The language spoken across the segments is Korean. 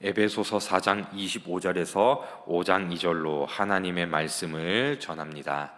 에베소서 4장 25절에서 5장 2절로 하나님의 말씀을 전합니다.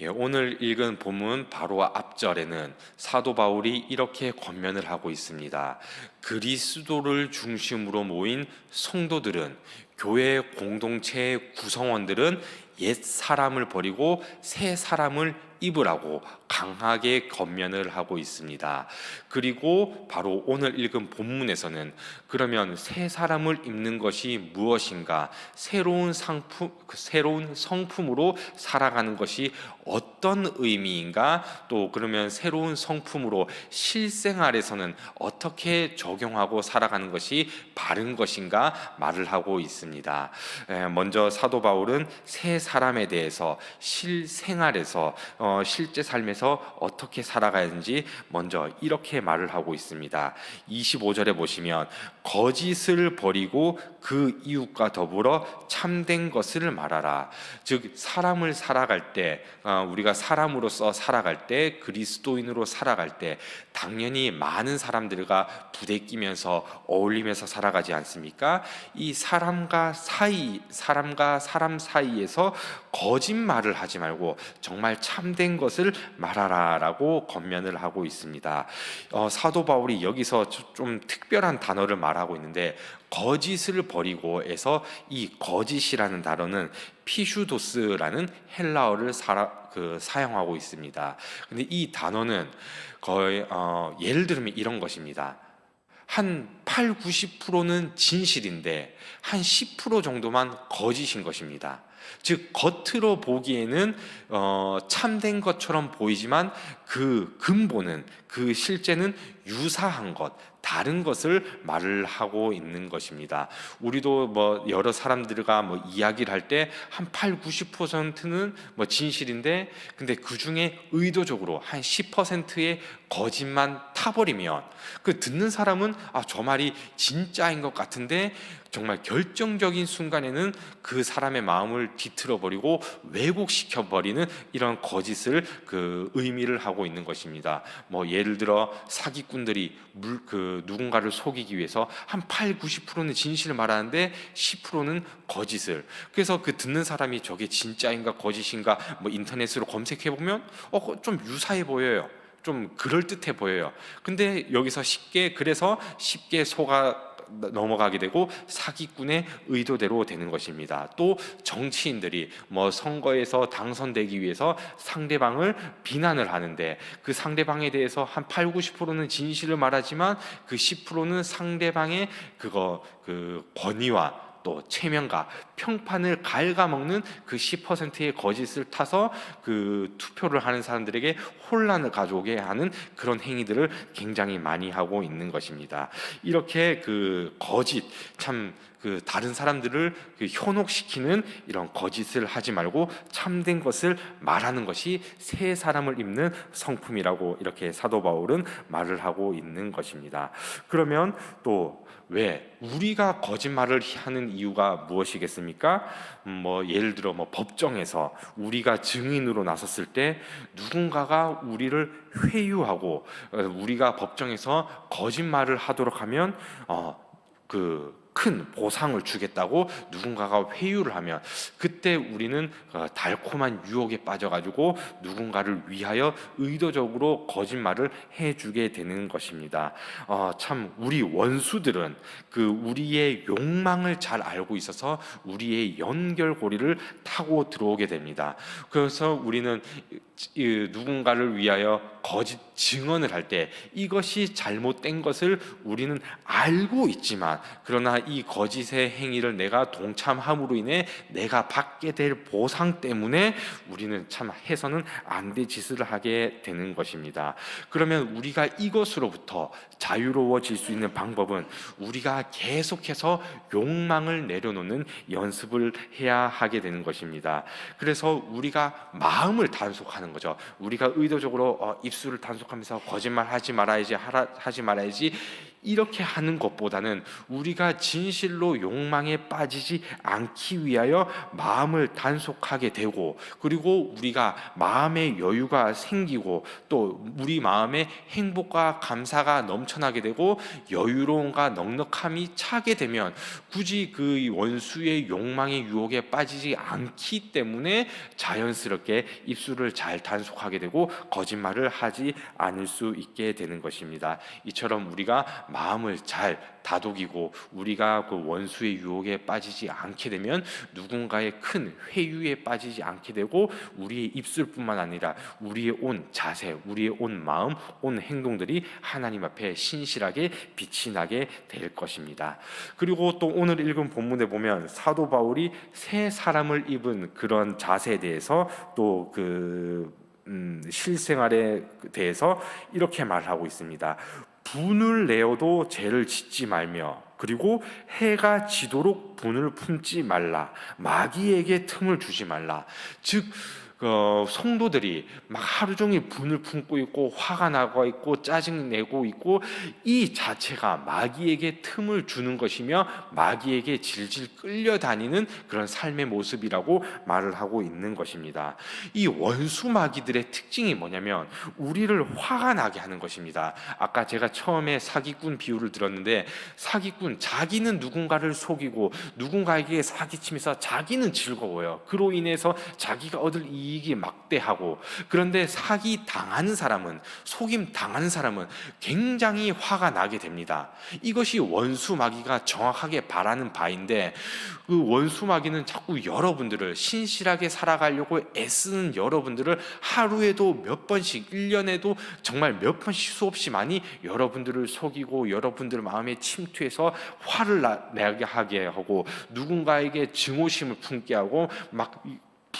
예, 오늘 읽은 본문 바로 앞절에는 사도 바울이 이렇게 권면을 하고 있습니다. 그리스도를 중심으로 모인 성도들은 교회 공동체의 구성원들은 옛 사람을 버리고 새 사람을 입으라고 강하게 권면을 하고 있습니다. 그리고 바로 오늘 읽은 본문에서는 그러면 새 사람을 입는 것이 무엇인가? 새로운 상품, 그 새로운 성품으로 살아가는 것이 어떤 의미인가? 또 그러면 새로운 성품으로 실생활에서는 어떻게 적용하고 살아가는 것이 바른 것인가 말을 하고 있습니다. 에, 먼저 사도 바울은 새 사람에 대해서 실생활에서 어, 실제 삶에서 어떻게 살아가야 하는지 먼저 이렇게 말을 하고 있습니다. 25절에 보시면 거짓을 버리고 그 이웃과 더불어 참된 것을 말하라. 즉 사람을 살아갈 때 어, 우리가 사람으로서 살아갈 때 그리스도인으로 살아갈 때 당연히 많은 사람들과 부대끼면서 어울리면서 살아가지 않습니까? 이 사람과 사이 사람과 사람 사이에서 거짓말을 하지 말고 정말 참된 것을 말하라라고 권면을 하고 있습니다. 어, 사도 바울이 여기서 좀 특별한 단어를 말하고 있는데 거짓을 버리고에서 이 거짓이라는 단어는 피슈도스라는 헬라어를 사라, 그, 사용하고 있습니다. 근데 이 단어는 거의 어, 예를 들면 이런 것입니다. 한 8, 90%는 진실인데 한 10% 정도만 거짓인 것입니다. 즉 겉으로 보기에는 어, 참된 것처럼 보이지만 그 근본은 그 실제는 유사한 것, 다른 것을 말을 하고 있는 것입니다. 우리도 뭐 여러 사람들과 뭐 이야기를 할 때 한 8, 90%는 뭐 진실인데 근데 그 중에 의도적으로 한 10%의 거짓만 타버리면 그 듣는 사람은 아, 저 말이 진짜인 것 같은데 정말 결정적인 순간에는 그 사람의 마음을 뒤틀어 버리고 왜곡시켜 버리는 이런 거짓을 그 의미를 하고 있는 것입니다. 뭐 예를 들어 사기꾼들이 물 그 누군가를 속이기 위해서 한 8, 90%는 진실을 말하는데 10%는 거짓을. 그래서 그 듣는 사람이 저게 진짜인가 거짓인가 뭐 인터넷으로 검색해 보면 어 좀 유사해 보여요. 좀 그럴 듯해 보여요. 근데 여기서 쉽게 그래서 쉽게 속아 넘어가게 되고 사기꾼의 의도대로 되는 것입니다. 또 정치인들이 뭐 선거에서 당선되기 위해서 상대방을 비난을 하는데 그 상대방에 대해서 한 8, 90%는 진실을 말하지만 그 10%는 상대방의 그거 그 권위와 또 체면과 평판을 갉아먹는 그 10%의 거짓을 타서 그 투표를 하는 사람들에게 혼란을 가져오게 하는 그런 행위들을 굉장히 많이 하고 있는 것입니다. 이렇게 그 거짓 참 그 다른 사람들을 그 현혹시키는 이런 거짓을 하지 말고 참된 것을 말하는 것이 새 사람을 입는 성품이라고 이렇게 사도 바울은 말을 하고 있는 것입니다. 그러면 또 왜 우리가 거짓말을 하는 이유가 무엇이겠습니까? 음, 뭐 예를 들어 뭐 법정에서 우리가 증인으로 나섰을 때 누군가가 우리를 회유하고 어, 우리가 법정에서 거짓말을 하도록 하면 어 그 큰 보상을 주겠다고 누군가가 회유를 하면 그때 우리는 어, 달콤한 유혹에 빠져가지고 누군가를 위하여 의도적으로 거짓말을 해주게 되는 것입니다. 어, 참 우리 원수들은 그 우리의 욕망을 잘 알고 있어서 우리의 연결고리를 타고 들어오게 됩니다. 그래서 우리는 누군가를 위하여 거짓 증언을 할 때 이것이 잘못된 것을 우리는 알고 있지만 그러나 이 거짓의 행위를 내가 동참함으로 인해 내가 받게 될 보상 때문에 우리는 참 해서는 안 될 짓을 하게 되는 것입니다. 그러면 우리가 이것으로부터 자유로워질 수 있는 방법은 우리가 계속해서 욕망을 내려놓는 연습을 해야 하게 되는 것입니다. 그래서 우리가 마음을 단속하는 거죠. 우리가 의도적으로 어, 입술을 단속하면서 거짓말 하지 말아야지 하지 말아야지 이렇게 하는 것보다는 우리가 진실로 욕망에 빠지지 않기 위하여 마음을 단속하게 되고 그리고 우리가 마음의 여유가 생기고 또 우리 마음에 행복과 감사가 넘쳐나게 되고 여유로움과 넉넉함이 차게 되면 굳이 그 원수의 욕망의 유혹에 빠지지 않기 때문에 자연스럽게 입술을 잘 단속하게 되고 거짓말을 하지 않을 수 있게 되는 것입니다. 이처럼 우리가 마음을 잘 다독이고 우리가 그 원수의 유혹에 빠지지 않게 되면 누군가의 큰 회유에 빠지지 않게 되고 우리의 입술뿐만 아니라 우리의 온 자세, 우리의 온 마음, 온 행동들이 하나님 앞에 신실하게 빛이 나게 될 것입니다. 그리고 또 오늘 읽은 본문에 보면 사도 바울이 새 사람을 입은 그런 자세에 대해서 또그 음, 실생활에 대해서 이렇게 말하고 있습니다. 분을 내어도 죄를 짓지 말며 그리고 해가 지도록 분을 품지 말라. 마귀에게 틈을 주지 말라. 즉 어, 성도들이 막 하루 종일 분을 품고 있고 화가 나고 있고 짜증 내고 있고 이 자체가 마귀에게 틈을 주는 것이며 마귀에게 질질 끌려다니는 그런 삶의 모습이라고 말을 하고 있는 것입니다. 이 원수 마귀들의 특징이 뭐냐면 우리를 화가 나게 하는 것입니다. 아까 제가 처음에 사기꾼 비유를 들었는데 사기꾼 자기는 누군가를 속이고 누군가에게 사기치면서 자기는 즐거워요. 그로 인해서 자기가 얻을 이 이익이 막대하고 그런데 사기 당하는 사람은 속임 당하는 사람은 굉장히 화가 나게 됩니다. 이것이 원수 마귀가 정확하게 바라는 바인데 그 원수 마귀는 자꾸 여러분들을 신실하게 살아가려고 애쓰는 여러분들을 하루에도 몇 번씩 1년에도 정말 몇 번씩 수없이 많이 여러분들을 속이고 여러분들 마음에 침투해서 화를 나게 하게 하고 누군가에게 증오심을 품게 하고 막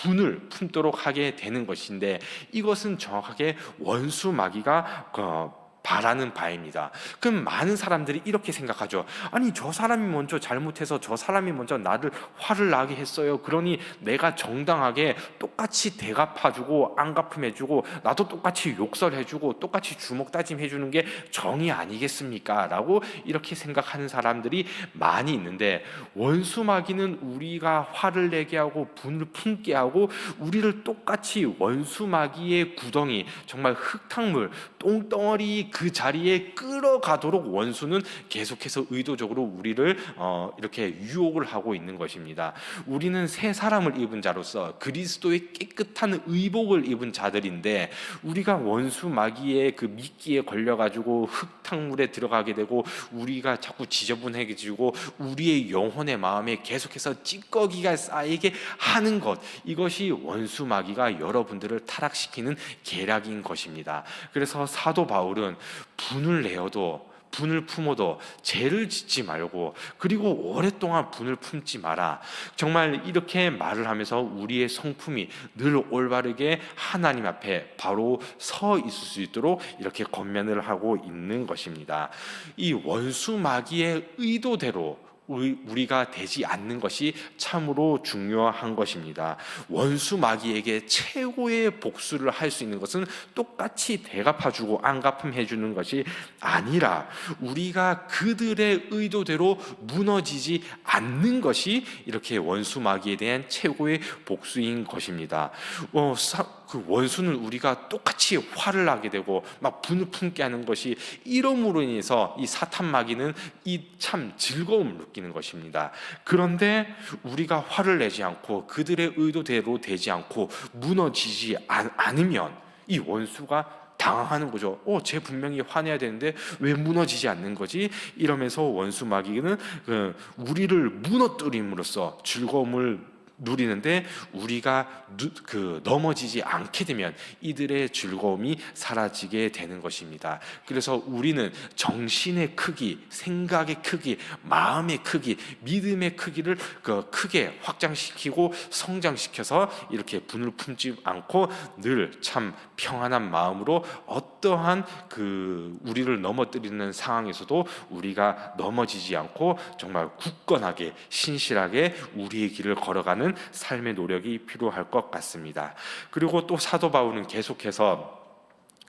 분을 품도록 하게 되는 것인데 이것은 정확하게 원수 마귀가 어, 바라는 바입니다. 그럼 많은 사람들이 이렇게 생각하죠. 아니 저 사람이 먼저 잘못해서 저 사람이 먼저 나를 화를 나게 했어요. 그러니 내가 정당하게 똑같이 대갚아주고 안 갚음해주고 나도 똑같이 욕설해주고 똑같이 주먹 다짐해주는 게 정의 아니겠습니까? 라고 이렇게 생각하는 사람들이 많이 있는데 원수마귀는 우리가 화를 내게 하고 분을 품게 하고 우리를 똑같이 원수마귀의 구덩이 정말 흙탕물 똥덩어리 그 자리에 끌어가도록 원수는 계속해서 의도적으로 우리를 어, 이렇게 유혹을 하고 있는 것입니다. 우리는 새 사람을 입은 자로서 그리스도의 깨끗한 의복을 입은 자들인데 우리가 원수 마귀의 그 미끼에 걸려가지고 흙탕물에 들어가게 되고 우리가 자꾸 지저분해지고 우리의 영혼의 마음에 계속해서 찌꺼기가 쌓이게 하는 것 이것이 원수 마귀가 여러분들을 타락시키는 계략인 것입니다. 그래서 사도 바울은 분을 내어도 분을 품어도 죄를 짓지 말고 그리고 오랫동안 분을 품지 마라. 정말 이렇게 말을 하면서 우리의 성품이 늘 올바르게 하나님 앞에 바로 서 있을 수 있도록 이렇게 권면을 하고 있는 것입니다. 이 원수 마귀의 의도대로 우리가 되지 않는 것이 참으로 중요한 것입니다. 원수 마귀에게 최고의 복수를 할 수 있는 것은 똑같이 대갚아주고 안 갚음해주는 것이 아니라 우리가 그들의 의도대로 무너지지 않는 것이 이렇게 원수 마귀에 대한 최고의 복수인 것입니다. 어, 사, 그 원수는 우리가 똑같이 화를 나게 되고 막 분을 품게 하는 것이 이름으로 인해서 이 사탄 마귀는 이 참 즐거움을 느끼는 것입니다. 그런데 우리가 화를 내지 않고 그들의 의도대로 되지 않고 무너지지 않으면 이 원수가 당황하는 거죠. 어, 쟤 분명히 화내야 되는데 왜 무너지지 않는 거지? 이러면서 원수 마귀는 그 우리를 무너뜨림으로써 즐거움을 누리는데 우리가 그 넘어지지 않게 되면 이들의 즐거움이 사라지게 되는 것입니다. 그래서 우리는 정신의 크기, 생각의 크기, 마음의 크기, 믿음의 크기를 그 크게 확장시키고 성장시켜서 이렇게 분을 품지 않고 늘 참 평안한 마음으로 어떠한 그 우리를 넘어뜨리는 상황에서도 우리가 넘어지지 않고 정말 굳건하게 신실하게 우리의 길을 걸어가는 삶의 노력이 필요할 것 같습니다. 그리고 또 사도 바울은 계속해서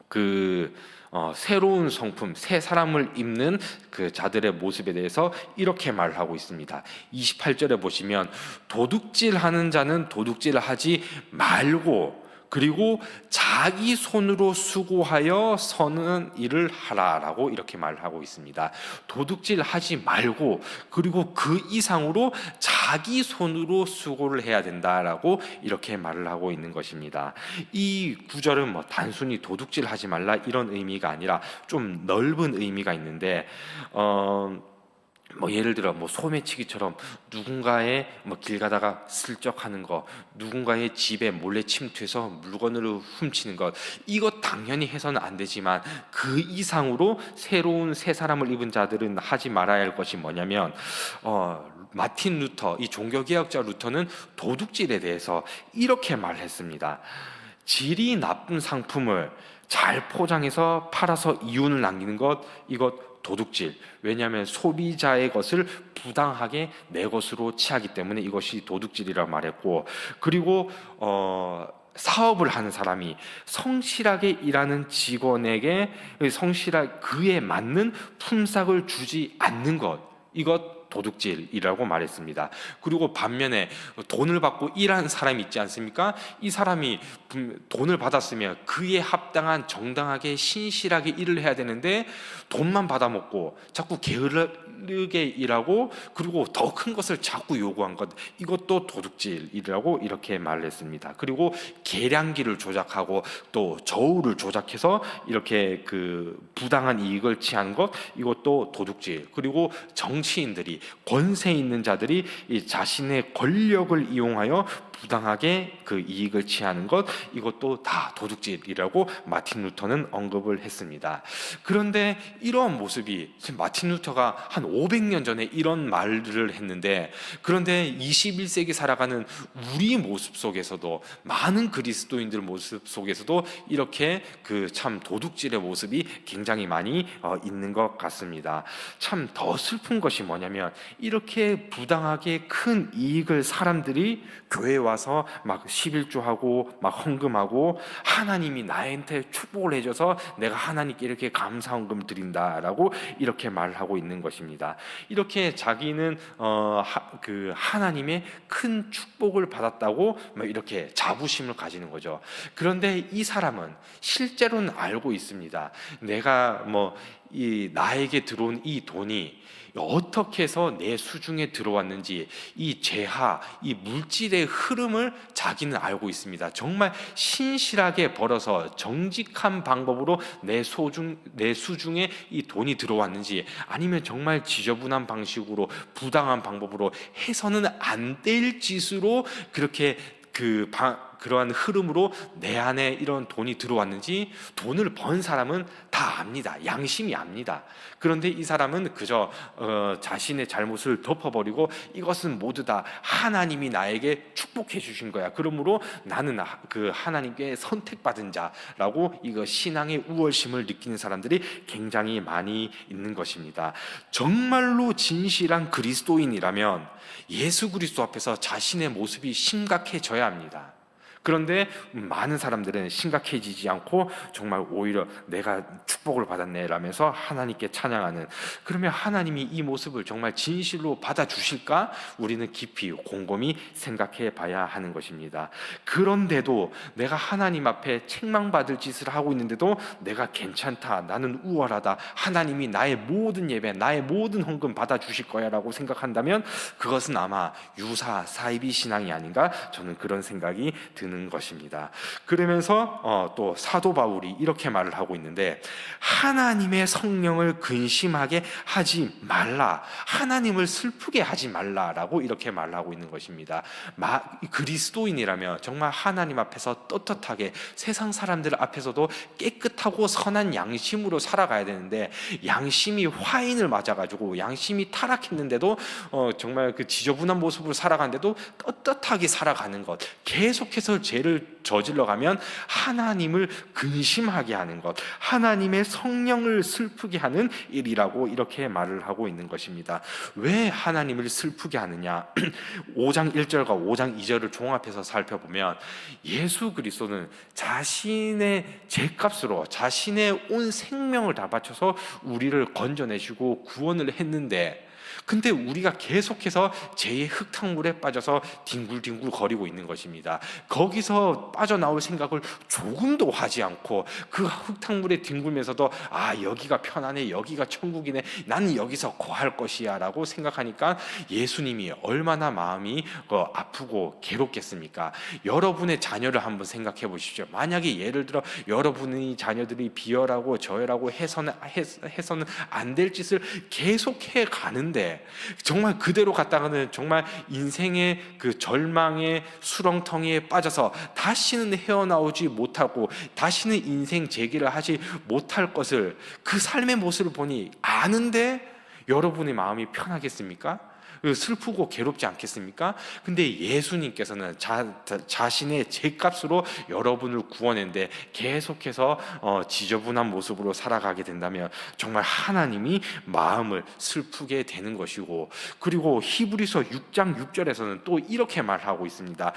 그 어, 새로운 성품, 새 사람을 입는 그 자들의 모습에 대해서 이렇게 말하고 있습니다. 28절에 보시면 도둑질 하는 자는 도둑질 하지 말고 그리고 자기 손으로 수고하여 서는 일을 하라라고 이렇게 말하고 있습니다. 도둑질 하지 말고 그리고 그 이상으로 자기 손으로 수고를 해야 된다라고 이렇게 말을 하고 있는 것입니다. 이 구절은 뭐 단순히 도둑질 하지 말라 이런 의미가 아니라 좀 넓은 의미가 있는데 어. 뭐 예를 들어 뭐 소매치기처럼 누군가의 뭐 길 가다가 슬쩍 하는 거, 누군가의 집에 몰래 침투해서 물건을 훔치는 것, 이것 당연히 해서는 안 되지만 그 이상으로 새로운 새 사람을 입은 자들은 하지 말아야 할 것이 뭐냐면 어 마틴 루터 이 종교개혁자 루터는 도둑질에 대해서 이렇게 말했습니다. 질이 나쁜 상품을 잘 포장해서 팔아서 이윤을 남기는 것 이것 도둑질. 왜냐하면 소비자의 것을 부당하게 내 것으로 취하기 때문에 이것이 도둑질이라고 말했고 그리고 어 사업을 하는 사람이 성실하게 일하는 직원에게 성실하 그에 맞는 품삯을 주지 않는 것 이것 도둑질이라고 말했습니다. 그리고 반면에 돈을 받고 일하는 사람이 있지 않습니까? 이 사람이 돈을 받았으면 그에 합당한 정당하게 신실하게 일을 해야 되는데 돈만 받아먹고 자꾸 게 으르게 일하고 그리고 더 큰 것을 자꾸 요구한 것 이것도 도둑질이라고 이렇게 말했습니다. 그리고 계량기를 조작하고 또 저울을 조작해서 이렇게 그 부당한 이익을 취한 것 이것도 도둑질. 그리고 정치인들이 권세 있는 자들이 이 자신의 권력을 이용하여 부당하게 그 이익을 취하는 것 이것도 다 도둑질이라고 마틴 루터는 언급을 했습니다. 그런데 이러한 모습이 마틴 루터가 한 500년 전에 이런 말을 했는데 그런데 21세기 살아가는 우리 모습 속에서도 많은 그리스도인들 모습 속에서도 이렇게 그 참 도둑질의 모습이 굉장히 많이 어, 있는 것 같습니다. 참 더 슬픈 것이 뭐냐면 이렇게 부당하게 큰 이익을 사람들이 교회에 와서 막 11조하고 막 헌금하고 하나님이 나한테 축복을 해줘서 내가 하나님께 이렇게 감사 헌금 드린다라고 이렇게 말하고 있는 것입니다. 이렇게 자기는 어, 하, 그 하나님의 큰 축복을 받았다고 막 이렇게 자부심을 가지는 거죠. 그런데 이 사람은 실제로는 알고 있습니다. 내가 뭐 이 나에게 들어온 이 돈이 어떻게 해서 내 수중에 들어왔는지 이 재하, 이 물질의 흐름을 자기는 알고 있습니다. 정말 신실하게 벌어서 정직한 방법으로 내 소중 내 수중에 이 돈이 들어왔는지 아니면 정말 지저분한 방식으로 부당한 방법으로 해서는 안 될 짓으로 그렇게 그 방, 그러한 흐름으로 내 안에 이런 돈이 들어왔는지 돈을 번 사람은 다 압니다. 양심이 압니다. 그런데 이 사람은 그저 어, 자신의 잘못을 덮어버리고 이것은 모두 다 하나님이 나에게 축복해 주신 거야. 그러므로 나는 그 하나님께 선택받은 자라고 이거 신앙의 우월심을 느끼는 사람들이 굉장히 많이 있는 것입니다. 정말로 진실한 그리스도인이라면 예수 그리스도 앞에서 자신의 모습이 심각해져야 합니다. 그런데 많은 사람들은 심각해지지 않고 정말 오히려 내가 축복을 받았네 라면서 하나님께 찬양하는 그러면 하나님이 이 모습을 정말 진실로 받아 주실까? 우리는 깊이 곰곰이 생각해 봐야 하는 것입니다. 그런데도 내가 하나님 앞에 책망받을 짓을 하고 있는데도 내가 괜찮다. 나는 우월하다. 하나님이 나의 모든 예배, 나의 모든 헌금 받아 주실 거야라고 생각한다면 그것은 아마 유사 사이비 신앙이 아닌가 저는 그런 생각이 드는 되는 것입니다. 그러면서 어, 또 사도 바울이 이렇게 말을 하고 있는데 하나님의 성령을 근심하게 하지 말라. 하나님을 슬프게 하지 말라라고 이렇게 말하고 있는 것입니다. 마, 그리스도인이라면 정말 하나님 앞에서 떳떳하게 세상 사람들 앞에서도 깨끗하고 선한 양심으로 살아가야 되는데 양심이 화인을 맞아가지고 양심이 타락했는데도 어, 정말 그 지저분한 모습으로 살아가는데도 떳떳하게 살아가는 것 계속해서 죄를 저질러 가면 하나님을 근심하게 하는 것, 하나님의 성령을 슬프게 하는 일이라고 이렇게 말을 하고 있는 것입니다. 왜 하나님을 슬프게 하느냐? 5장 1절과 5장 2절을 종합해서 살펴보면 예수 그리스도는 자신의 죄값으로 자신의 온 생명을 다 바쳐서 우리를 건져내시고 구원을 했는데 근데 우리가 계속해서 죄의 흙탕물에 빠져서 뒹굴뒹굴 거리고 있는 것입니다. 거기서 빠져나올 생각을 조금도 하지 않고 그 흙탕물에 뒹굴면서도 아 여기가 편안해 여기가 천국이네 나는 여기서 거할 것이야라고 생각하니까 예수님이 얼마나 마음이 어, 아프고 괴롭겠습니까? 여러분의 자녀를 한번 생각해 보십시오. 만약에 예를 들어 여러분의 자녀들이 비열하고 저열하고 해서는 해서는 안 될 짓을 계속해 가는데 정말 그대로 갔다가는 정말 인생의 그 절망의 수렁텅이에 빠져서 다시는 헤어나오지 못하고 다시는 인생 재기를 하지 못할 것을 그 삶의 모습을 보니 아는데 여러분의 마음이 편하겠습니까? 슬프고 괴롭지 않겠습니까? 근데 예수님께서는 자, 자신의 죄값으로 여러분을 구원했는데 계속해서 어, 지저분한 모습으로 살아가게 된다면 정말 하나님이 마음을 슬프게 되는 것이고 그리고 히브리서 6장 6절에서는 또 이렇게 말하고 있습니다.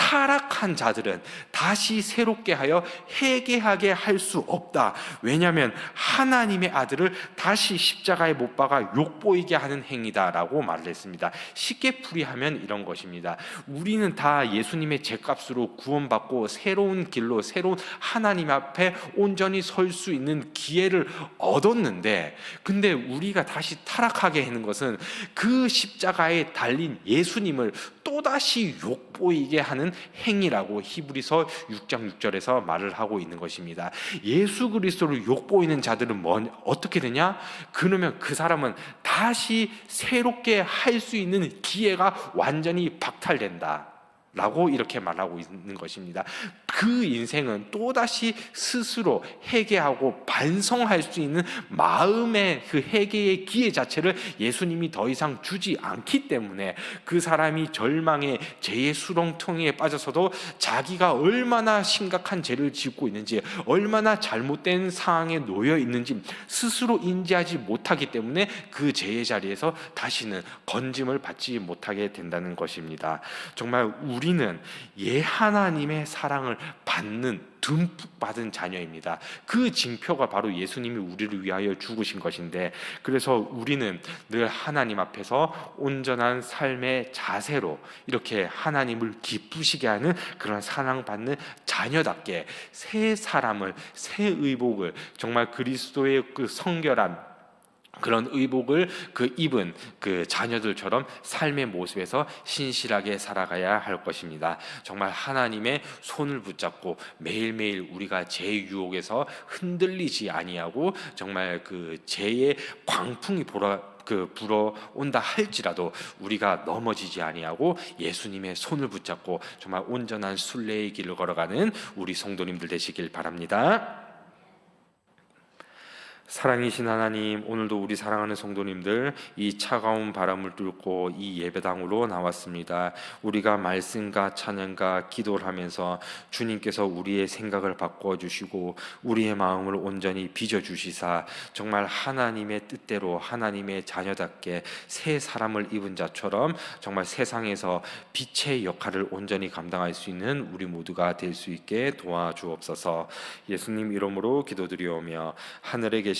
타락한 자들은 다시 새롭게 하여 회개하게 할 수 없다. 왜냐하면 하나님의 아들을 다시 십자가에 못 박아 욕보이게 하는 행위다라고 말을 했습니다. 쉽게 풀이하면 이런 것입니다. 우리는 다 예수님의 죄값으로 구원받고 새로운 길로 새로운 하나님 앞에 온전히 설 수 있는 기회를 얻었는데, 근데 우리가 다시 타락하게 하는 것은 그 십자가에 달린 예수님을 또다시 욕보이게 하는 행위라고 히브리서 6장 6절에서 말을 하고 있는 것입니다. 예수 그리스도를 욕보이는 자들은 뭐, 어떻게 되냐? 그러면 그 사람은 다시 새롭게 할 수 있는 기회가 완전히 박탈된다. 라고 이렇게 말하고 있는 것입니다. 그 인생은 또다시 스스로 회개하고 반성할 수 있는 마음의 그 회개의 기회 자체를 예수님이 더 이상 주지 않기 때문에 그 사람이 절망의 죄의 수렁통에 빠져서도 자기가 얼마나 심각한 죄를 짓고 있는지 얼마나 잘못된 상황에 놓여 있는지 스스로 인지하지 못하기 때문에 그 죄의 자리에서 다시는 건짐을 받지 못하게 된다는 것입니다. 정말 우리 는 예 하나님의 사랑을 받는 듬뿍 받은 자녀입니다. 그 징표가 바로 예수님이 우리를 위하여 죽으신 것인데 그래서 우리는 늘 하나님 앞에서 온전한 삶의 자세로 이렇게 하나님을 기쁘시게 하는 그런 사랑받는 자녀답게 새 사람을 새 의복을 정말 그리스도의 그 성결한 그런 의복을 그 입은 그 자녀들처럼 삶의 모습에서 신실하게 살아가야 할 것입니다. 정말 하나님의 손을 붙잡고 매일매일 우리가 제 유혹에서 흔들리지 아니하고 정말 그 죄의 광풍이 보라 그 불어온다 할지라도 우리가 넘어지지 아니하고 예수님의 손을 붙잡고 정말 온전한 순례의 길을 걸어가는 우리 성도님들 되시길 바랍니다. 사랑이신 하나님, 오늘도 우리 사랑하는 성도님들 이 차가운 바람을 뚫고 이 예배당으로 나왔습니다. 우리가 말씀과 찬양과 기도를 하면서 주님께서 우리의 생각을 바꿔 주시고 우리의 마음을 온전히 빚어 주시사 정말 하나님의 뜻대로 하나님의 자녀답게 새 사람을 입은 자처럼 정말 세상에서 빛의 역할을 온전히 감당할 수 있는 우리 모두가 될 수 있게 도와주옵소서. 예수님 이름으로 기도드리오며 하늘에 계신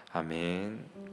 아멘.